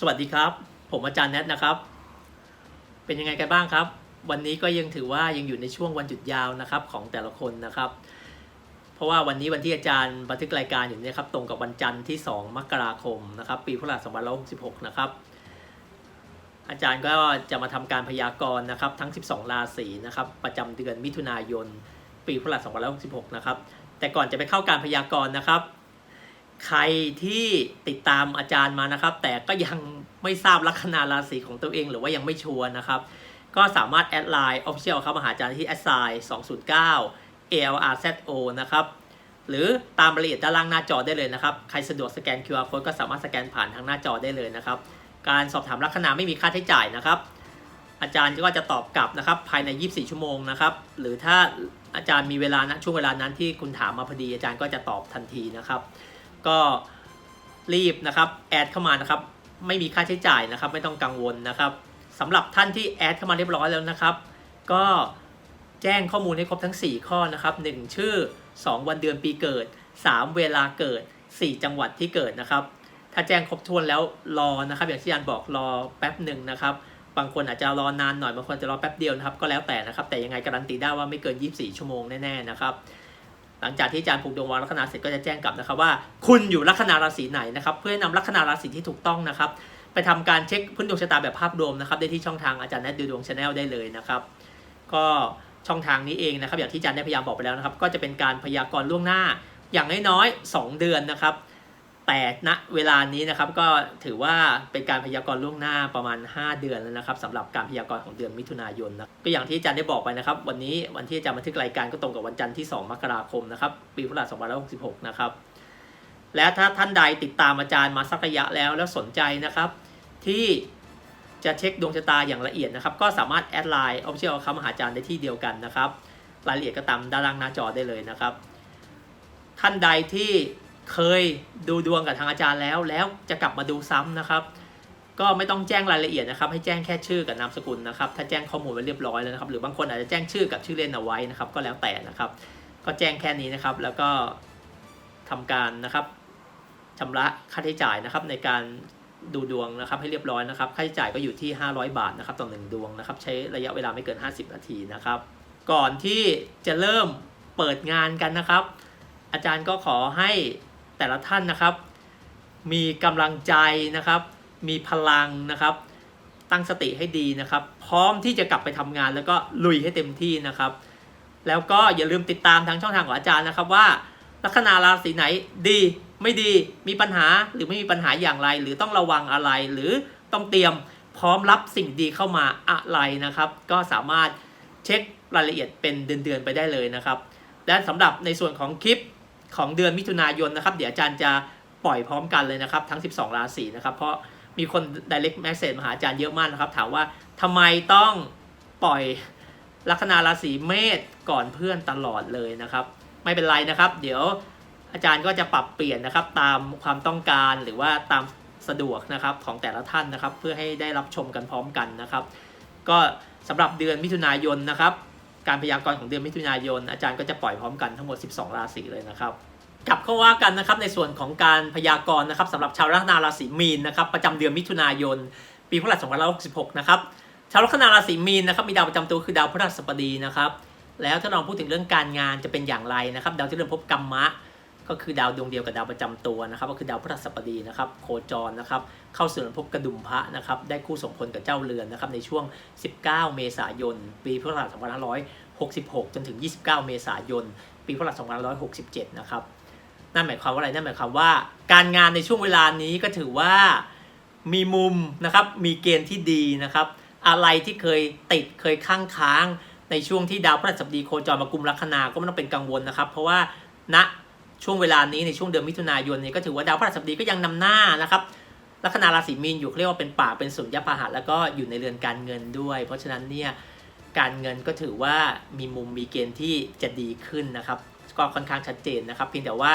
สวัสดีครับ ผมอาจารย์แนทนะครับ เป็นยังไงกันบ้างครับ วันนี้ก็ยังถือว่ายังอยู่ในช่วงวันหยุดยาวนะครับของแต่ละคนนะครับ เพราะว่าวันนี้วันที่อาจารย์บันทึกรายการอยู่เนี่ยครับตรงกับวันจันทร์ที่ 2 มกราคมนะครับ ปีพุทธศักราช2566 นะครับ อาจารย์ก็จะมาทำการพยากรณ์นะครับทั้ง 12 ราศีนะครับประจำเดือนมิถุนายน ปีพุทธศักราช2566 นะครับ แต่ก่อนจะไปเข้าการพยากรณ์นะครับ ใครที่ติดตามอาจารย์มานะครับ แต่ก็ยังไม่ทราบลัคนาราศีของตัวเอง หรือว่ายังไม่ชัวร์นะครับ ก็สามารถแอดไลน์ Official ครับมาหาอาจารย์ที่แอดไซน์209 ALRZO นะครับ หรือตามรายละเอียดด้านล่างหน้าจอได้เลยนะครับ ใครสะดวกสแกน QR code ก็สามารถสแกนผ่านทางหน้าจอได้เลยนะครับ การสอบถามลัคนาไม่มีค่าใช้จ่ายนะครับ อาจารย์ก็จะตอบกลับนะครับภายใน 24 ชั่วโมงนะครับ หรือถ้าอาจารย์มีเวลานะช่วงเวลานั้นที่คุณถามมาพอดีอาจารย์ก็จะตอบทันทีนะครับ ก็รีบนะครับแอดเข้ามานะครับ ไม่มีค่าใช้จ่ายนะครับ ไม่ต้องกังวลนะครับสำหรับท่านที่แอดเข้ามาเรียบร้อยแล้วนะครับ ก็แจ้งข้อมูลให้ครบทั้ง 4 ข้อนะครับ 1 ชื่อ 2 วันเดือนปีเกิด 3 เวลาเกิด 4 จังหวัดที่เกิดนะครับ ถ้าแจ้งครบถ้วนแล้วรอนะครับ อย่างที่อาจารย์บอกรอแป๊บหนึ่งนะครับ บางคนอาจจะรอนานหน่อยบางคนจะรอแป๊บเดียวนะครับ ก็แล้วแต่นะครับ แต่ยังไงการันตีได้ว่าไม่เกิน 24 ชั่วโมงแน่ๆนะครับ หลังจากที่อาจารย์ผูกดวงวางลัคนาเสร็จก็จะแจ้งกลับนะครับว่า คุณอยู่ลัคนาราศีไหนนะครับ เพื่อให้นำลัคนาราศีที่ถูกต้องนะครับ ไปทำการเช็คพื้นดวงชะตาแบบภาพรวมนะครับได้ที่ช่องทางอาจารย์แนทดูดวงชาแนลได้เลยนะครับ ก็ช่องทางนี้เองนะครับ อย่างที่อาจารย์ได้พยายามบอกไปแล้วนะครับ ก็จะเป็นการพยากรณ์ล่วงหน้าอย่างน้อยๆ2เดือนนะครับ แต่ณเวลานี้นะครับก็ถือว่าเป็นการพยากรณ์ล่วงหน้าประมาณ 5 เดือนแล้วนะครับสำหรับการพยากรณ์ของเดือนมิถุนายนนะก็อย่างที่อาจารย์ได้บอกไปนะครับ วันนี้วันที่อาจารย์บันทึกรายการก็ตรงกับวันจันทร์ที่ 2 มกราคมนะครับปีพุทธศักราช2566 นะครับ และถ้าท่านใดติดตามอาจารย์มาสักระยะแล้วแล้วสนใจนะครับ ที่จะเช็คดวงชะตาอย่างละเอียดนะครับ ก็สามารถแอดไลน์ออฟฟิเชียลคำหาอาจารย์ได้ที่เดียวกันนะครับ รายละเอียดก็ตามด้านล่างหน้าจอได้เลยนะครับ ท่านใดที่ เคยดูดวงกับทางอาจารย์แล้วแล้วจะกลับมาดูซ้ำนะครับ ก็ไม่ต้องแจ้งรายละเอียดนะครับ ให้แจ้งแค่ชื่อกับนามสกุลนะครับ ถ้าแจ้งข้อมูลไว้เรียบร้อยแล้วนะครับ หรือบางคนอาจจะแจ้งชื่อกับชื่อเล่นเอาไว้นะครับ ก็แล้วแต่นะครับ ก็แจ้งแค่นี้นะครับ แล้วก็ทำการนะครับชำระค่าใช้จ่ายนะครับ ในการดูดวงนะครับ ให้เรียบร้อยนะครับ ค่าใช้จ่ายก็อยู่ที่ 500 บาทนะครับต่อหนึ่งดวงนะครับ ใช้ระยะเวลาไม่เกิน 50 นาทีนะครับ ก่อนที่จะเริ่มเปิดงานกันนะครับ อาจารย์ก็ขอให้ แต่ละท่านนะครับ มีกำลังใจนะครับ มีพลังนะครับ ตั้งสติให้ดีนะครับ พร้อมที่จะกลับไปทำงานแล้วก็ลุยให้เต็มที่นะครับ แล้วก็อย่าลืมติดตามทางช่องทางของอาจารย์นะครับว่าลัคนาราศีไหนดีไม่ดีมีปัญหาหรือไม่มีปัญหาอย่างไร หรือต้องระวังอะไรหรือต้องเตรียมพร้อมรับสิ่งดีเข้ามาอะไรนะครับ ก็สามารถเช็ครายละเอียดเป็นเดือนๆไปได้เลยนะครับ และสำหรับในส่วนของคลิป ของเดือนมิถุนายนนะครับ เดี๋ยวอาจารย์จะปล่อยพร้อมกันเลยนะครับ ทั้ง 12 ราศีนะครับ เพราะมีคน direct message มาหาอาจารย์เยอะมากนะครับ ถามว่าทำไมต้องปล่อยลัคนาราศีเมษก่อนเพื่อนตลอดเลยนะครับ ไม่เป็นไรนะครับ เดี๋ยวอาจารย์ก็จะปรับเปลี่ยนนะครับ ตามความต้องการหรือว่าตามสะดวกนะครับของแต่ละท่านนะครับ เพื่อให้ได้รับชมกันพร้อมกันนะครับ ก็สำหรับเดือนมิถุนายนนะครับ การพยากรณ์ของเดือนมิถุนายน อาจารย์ก็จะปล่อยพร้อมกันทั้งหมด 12 ราศีเลยนะครับกลับเข้าว่ากันนะครับในส่วนของการพยากรณ์นะครับสำหรับชาวลัคนาราศีมีนนะครับประจำเดือนมิถุนายน ปีพุทธศักราช2566 นะครับชาวลัคนาราศีมีนนะครับมีดาวประจำตัวคือดาวพฤหัสบดีนะครับแล้วถ้าลองพูดถึงเรื่องการงานจะเป็นอย่างไรนะครับ ดาวที่เริ่มพบกรรมะ ก็คือดาวดวงเดียวกับดาวประจำตัวนะครับก็คือดาวพฤหัสบดีนะครับโคจรนะครับเข้าสู่เรือนภพกระดุมพระนะครับได้คู่สมพลกับเจ้าเรือนนะครับในช่วง 19 เมษายน ปีพุทธศักราช2566 จนถึง 29 เมษายน ปีพุทธศักราช2567 นะครับนั่นหมายความว่าอะไรนั่นหมายความว่า การงานในช่วงเวลานี้ก็ถือว่ามีมุมนะครับมีเกณฑ์ที่ดีนะครับอะไรที่เคยติดเคยค้างค้างในช่วงที่ดาวพฤหัสบดีโคจรมากุมลัคนาก็ไม่ต้องเป็นกังวลนะครับ เพราะว่าณ ช่วงเวลานี้ในช่วงเดือนมิถุนายนนี้ก็ถือว่าดาวพฤหัสบดีก็ยังนำหน้านะครับลัคนาราศีมีนอยู่เรียกว่าเป็นป่าเป็นสุญญพาหะแล้วก็อยู่ในเรือนการเงินด้วย เพราะฉะนั้นเนี่ยการเงินก็ถือว่ามีมุมมีเกณฑ์ที่จะดีขึ้นนะครับ ก็ค่อนข้างชัดเจนนะครับเพียงแต่ว่า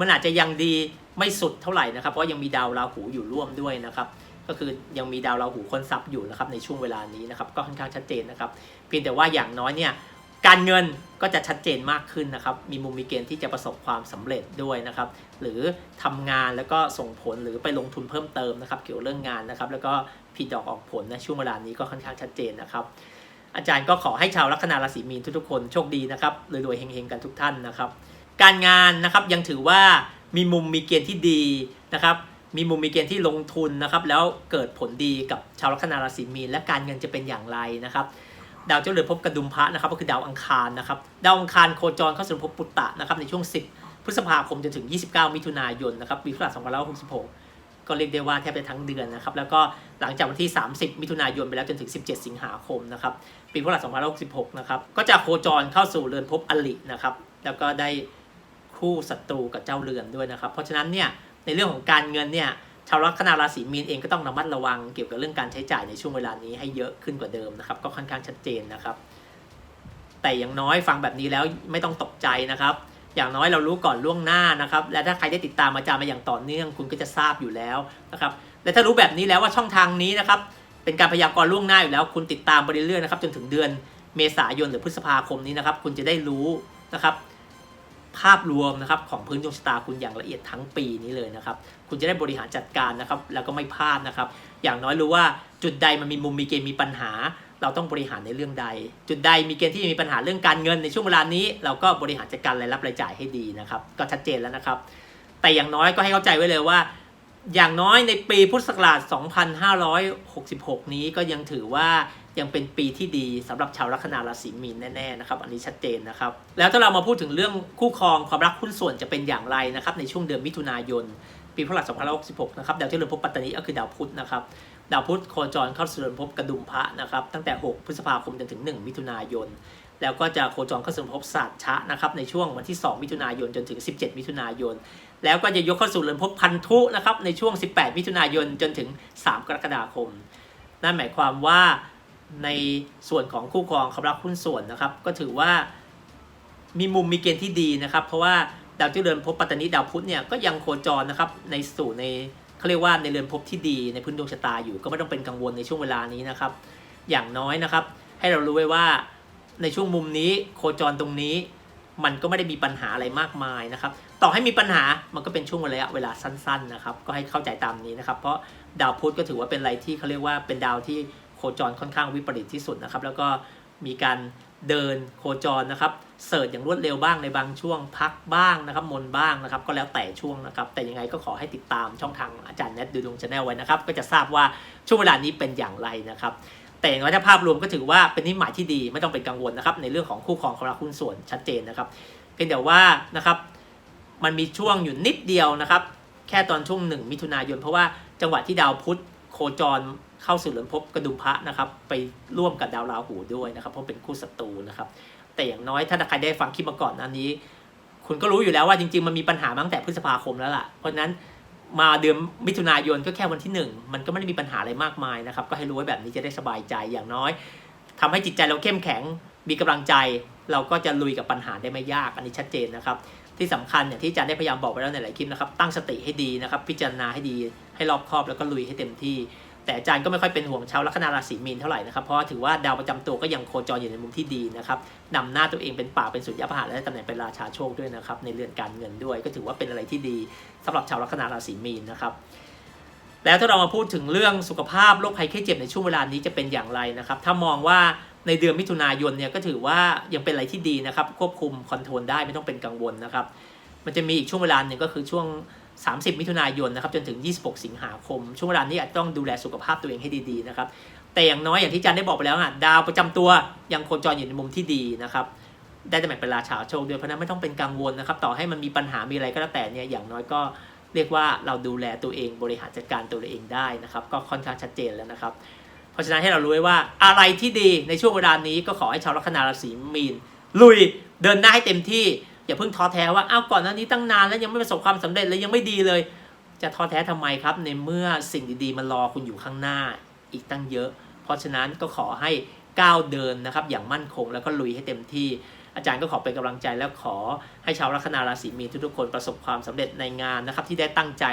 มันอาจจะยังดีไม่สุดเท่าไหร่นะครับ เพราะยังมีดาวราหูอยู่ร่วมด้วยนะครับ ก็คือยังมีดาวราหูค้นทรัพย์อยู่นะครับในช่วงเวลานี้นะครับ ก็ค่อนข้างชัดเจนนะครับ เพียงแต่ว่าอย่างน้อยเนี่ย การเงินก็จะชัดเจนมากขึ้นนะครับ มีมุมมีเกณฑ์ที่จะประสบความสำเร็จด้วยนะครับ หรือทำงานแล้วก็ส่งผลหรือไปลงทุนเพิ่มเติมนะครับ เกี่ยวเรื่องงานนะครับ แล้วก็ผิดดอกออกผลในช่วงเวลานี้ก็ค่อนข้างชัดเจนนะครับ อาจารย์ก็ขอให้ชาวลัคนาราศีมีนทุกๆคนโชคดีนะครับรวยๆเฮงๆกันทุกท่านนะครับ การงานนะครับยังถือว่ามีมุมมีเกณฑ์ที่ดีนะครับมีมุมมีเกณฑ์ที่ลงทุนนะครับ แล้วเกิดผลดีกับชาวลัคนาราศีมีนและการเงินจะเป็นอย่างไรนะครับ ดาวเจ้าเรือนภพกระดุมพระนะครับก็คือดาวอังคารนะครับดาวอังคารโคจรเข้าสู่ภพปุตตะนะครับในช่วง 10 พฤษภาคมจนถึง 29 มิถุนายนนะครับปีพุทธศักราช2566 ก็เรียกได้ว่าแทบจะทั้งเดือนนะครับแล้วก็หลังจากวันที่ 30 มิถุนายนไปแล้วจนถึง 17 สิงหาคมนะครับปีพุทธศักราช2566 นะครับก็จะโคจรเข้าสู่เรือนภพอลินะครับแล้วก็ได้คู่ศัตรูกับเจ้าเรือนด้วยนะครับ เพราะฉะนั้นเนี่ยในเรื่องของการเงินเนี่ย ชาวลัคนาราศีมีนเองก็ต้องระมัดระวังเกี่ยวกับเรื่องการใช้จ่ายในช่วงเวลานี้ให้เยอะขึ้นกว่าเดิมนะครับ ก็ค่อนข้างชัดเจนนะครับ แต่อย่างน้อยฟังแบบนี้แล้วไม่ต้องตกใจนะครับ อย่างน้อยเรารู้ก่อนล่วงหน้านะครับ และถ้าใครได้ติดตามอาจารย์มาอย่างต่อเนื่อง คุณก็จะทราบอยู่แล้วนะครับ และถ้ารู้แบบนี้แล้วว่าช่องทางนี้นะครับ เป็นการพยากรณ์ล่วงหน้าอยู่แล้ว คุณติดตามไปเรื่อยๆนะครับจนถึงเดือนเมษายนหรือพฤษภาคมนี้นะครับ คุณจะได้รู้นะครับ ภาพรวมนะครับของพื้นดวงชะตาคุณอย่างละเอียดทั้งปีนี้เลยนะครับ คุณจะได้บริหารจัดการนะครับ แล้วก็ไม่พลาดนะครับ อย่างน้อยรู้ว่าจุดใดมันมีมุมมีเกณฑ์มีปัญหา เราต้องบริหารในเรื่องใด จุดใดมีเกณฑ์ที่มีปัญหาเรื่องการเงินในช่วงเวลานี้ เราก็บริหารจัดการรายรับรายจ่ายให้ดีนะครับ ก็ชัดเจนแล้วนะครับ แต่อย่างน้อยก็ให้เข้าใจไว้เลยว่า อย่างน้อยในปีพุทธศักราช 2566 นี้ก็ยังถือว่ายังเป็นปีที่ดีสำหรับชาวลัคนาราศีมีนแน่ๆนะครับ อันนี้ชัดเจนนะครับ แล้วถ้าเรามาพูดถึงเรื่องคู่ครองความรักหุ้นส่วนจะเป็นอย่างไรนะครับในช่วงเดือนมิถุนายน ปีพุทธศักราช2566 นะครับดาวที่เรือนภพปัตตานีก็คือดาวพุธนะครับดาวพุธโคจรเข้าสู่เรือนภพกระดุมพระนะครับตั้งแต่ 6 พฤษภาคมจนถึง 1 มิถุนายน แล้วก็จะโคจรเข้าสู่เรือนภพศาสตร์ชะนะครับในช่วงวันที่ 2 มิถุนายนจนถึง 17 มิถุนายน แล้วก็จะยกเข้าสู่เรือนภพพันธุนะครับในช่วง 18 มิถุนายนจนถึง 3 กรกฎาคม นั่นหมายความว่า ในส่วนของคู่ครองควารักหุ้นส่วนนะครับ ก็ถือว่ามีมุมมีเกณฑ์ที่ดีนะครับ เพราะว่าดาวที่เรือนภพปัตตานีดาวพุธเนี่ยก็ยังโคจรนะครับในสู่ในเขาเรียกว่าในเรือนภพที่ดีในพื้นดวงชะตาอยู่ ก็ไม่ต้องเป็นกังวลในช่วงเวลานี้นะครับ อย่างน้อยนะครับ ให้เรารู้ไว้ว่าในช่วงมุมนี้โคจรตรงนี้ มันก็ไม่ได้มีปัญหาอะไรมากมายนะครับ ต่อให้มีปัญหามันก็เป็นช่วงระยะเวลาสั้น ๆนะครับ ก็ให้เข้าใจตามนี้นะครับ เพราะดาวพุธก็ถือว่าเป็นอะไรที่เขาเรียกว่าเป็นดาวที่ โคจรค่อนข้างวิปริตที่สุดนะครับ แล้วก็มีการเดินโคจรนะครับเสิร์ชอย่างรวดเร็วบ้างในบางช่วงพักบ้างนะครับ มนบ้างนะครับ ก็แล้วแต่ช่วงนะครับ แต่ยังไงก็ขอให้ติดตามช่องทางอาจารย์แนทดูดวงชาแนลไว้นะครับ ก็จะทราบว่าช่วงเวลานี้เป็นอย่างไรนะครับ แต่อย่างน้อยถ้าภาพรวมก็ถือว่าเป็นนิมิตที่ดีไม่ต้องเป็นกังวลนะครับ ในเรื่องของคู่ครองความรักหุ้นส่วนชัดเจนนะครับ เพียงแต่ว่านะครับ มันมีช่วงอยู่นิดเดียวนะครับ แค่ตอนช่วงหนึ่งมิถุนายน เพราะว่าจังหวะที่ดาวพุธโคจร เข้าสู่เรือนภพกระดุมพระนะครับ ไปร่วมกับดาวราหูด้วยนะครับ เพราะเป็นคู่ศัตรูนะครับ แต่อย่างน้อยถ้าใครได้ฟังคลิปมาก่อนหนั้นนี้ คุณก็รู้อยู่แล้วว่าจริง ๆ มันมีปัญหาตั้งแต่พฤษภาคมแล้วล่ะ เพราะฉะนั้นมาเดือนมิถุนายนก็แค่วันที่หนึ่งมันก็ไม่ได้มีปัญหาอะไรมากมายนะครับ ก็ให้รู้ไว้แบบนี้จะได้สบายใจอย่างน้อยทำให้จิตใจเราเข้มแข็งมีกำลังใจ เราก็จะลุยกับปัญหาได้ไม่ยากอันนี้ชัดเจนนะครับ ที่สำคัญเนี่ยที่อาจารย์ได้พยายามบอกไปแล้วในหลายคลิปนะครับตั้งสติให้ดีนะครับ พิจารณาให้ดีให้รอบคอบแล้วก็ลุยให้เต็มที่ แต่อาจารย์ก็ไม่ค่อยเป็นห่วงชาวลัคนาราศีมีนเท่าไหร่นะครับ เพราะถือว่าดาวประจำตัวก็ยังโคจรอยู่ในมุมที่ดีนะครับนำหน้าตัวเองเป็นป่าเป็นสุญญาภาและได้ตำแหน่งเป็นราชาโชคด้วยนะครับ ในเรื่อนการเงินด้วยก็ถือว่าเป็นอะไรที่ดีสำหรับชาวลัคนาราศีมีนนะครับแล้วถ้าเรามาพูดถึงเรื่องสุขภาพโรคภัยไข้เจ็บในช่วงเวลานี้จะเป็นอย่างไรนะครับ ถ้ามองว่าในเดือนมิถุนายนเนี่ยก็ถือว่ายังเป็นอะไรที่ดีนะครับ ควบคุมคอนโทรลได้ไม่ต้องเป็นกังวลนะครับ มันจะมีอีกช่วงเวลาหนึ่งก็คือช่วง 30 มิถุนายนนะครับจนถึง 26 สิงหาคม ช่วงเวลานี้อาจต้องดูแลสุขภาพตัวเองให้ดีๆนะครับแต่อย่างน้อยอย่างที่จารย์ได้บอกไปแล้วอะดาวประจำตัวยังโคจรอยู่ในมุมที่ดีนะครับได้ตำแหน่งเป็นราชาโชคด้วยเพราะฉะนั้นไม่ต้องเป็นกังวลนะครับต่อให้มันมีปัญหามีอะไรก็แล้วแต่เนี่ยอย่างน้อยก็เรียกว่าเราดูแลตัวเองบริหารจัดการตัวเองได้นะครับ ก็ค่อนข้างชัดเจนแล้วนะครับ เพราะฉะนั้นให้เรารู้ไว้ว่าอะไรที่ดีในช่วงเวลานี้ก็ขอให้ชาวลัคนาราศีมีน ลุยเดินหน้าให้เต็มที่ อย่าเพิ่งท้อแท้ว่าอ้าวก่อนหน้านี้ตั้งนานแล้วยังไม่ประสบความสำเร็จเลยยังไม่ดีเลย จะท้อแท้ทำไมครับ ในเมื่อสิ่งดีๆมันรอคุณอยู่ข้างหน้าอีกตั้งเยอะ เพราะฉะนั้นก็ขอให้ก้าวเดินนะครับ อย่างมั่นคงแล้วก็ลุยให้เต็มที่ อาจารย์ก็ขอเป็นกำลังใจแล้วขอให้ชาวลัคนาราศีมีทุกๆคนประสบความสำเร็จในงานนะครับ ที่ได้ตั้งใจ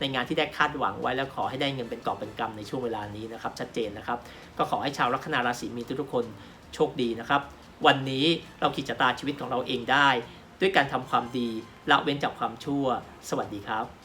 ในงานที่ได้คาดหวังไว้แล้วขอให้ได้เงินเป็นกอบเป็นกำในช่วงเวลานี้นะครับ ชัดเจนนะครับ ก็ขอให้ชาวลัคนาราศีมีทุกๆคนโชคดีนะครับ วันนี้เราขีดชะตาชีวิตของเราเองได้ ด้วยการทำความดีละเว้นจากความชั่ว สวัสดีครับ